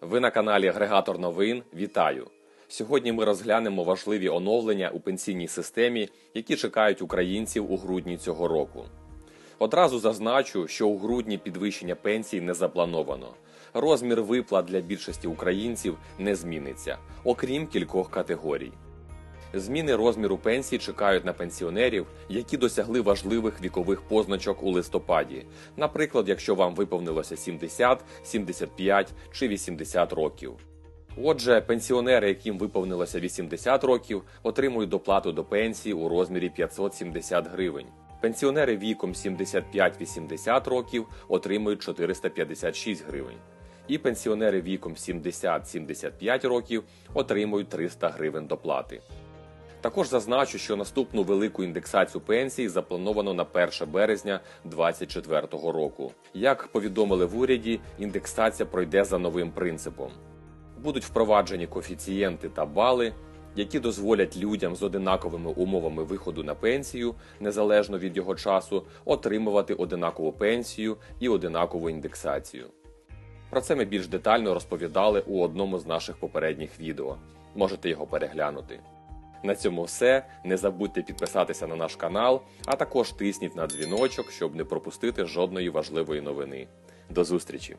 Ви на каналі Агрегатор новин. Вітаю! Сьогодні ми розглянемо важливі оновлення у пенсійній системі, які чекають українців у грудні цього року. Одразу зазначу, що у грудні підвищення пенсій не заплановано. Розмір виплат для більшості українців не зміниться, окрім кількох категорій. Зміни розміру пенсій чекають на пенсіонерів, які досягли важливих вікових позначок у листопаді. Наприклад, якщо вам виповнилося 70, 75 чи 80 років. Отже, пенсіонери, яким виповнилося 80 років, отримують доплату до пенсії у розмірі 570 гривень. Пенсіонери віком 75-80 років отримують 456 гривень. І пенсіонери віком 70-75 років отримують 300 гривень доплати. Також зазначу, що наступну велику індексацію пенсій заплановано на 1 березня 2024 року. Як повідомили в уряді, індексація пройде за новим принципом. Будуть впроваджені коефіцієнти та бали, які дозволять людям з одинаковими умовами виходу на пенсію, незалежно від його часу, отримувати одинакову пенсію і одинакову індексацію. Про це ми більш детально розповідали у одному з наших попередніх відео. Можете його переглянути. На цьому все. Не забудьте підписатися на наш канал, а також тисніть на дзвіночок, щоб не пропустити жодної важливої новини. До зустрічі!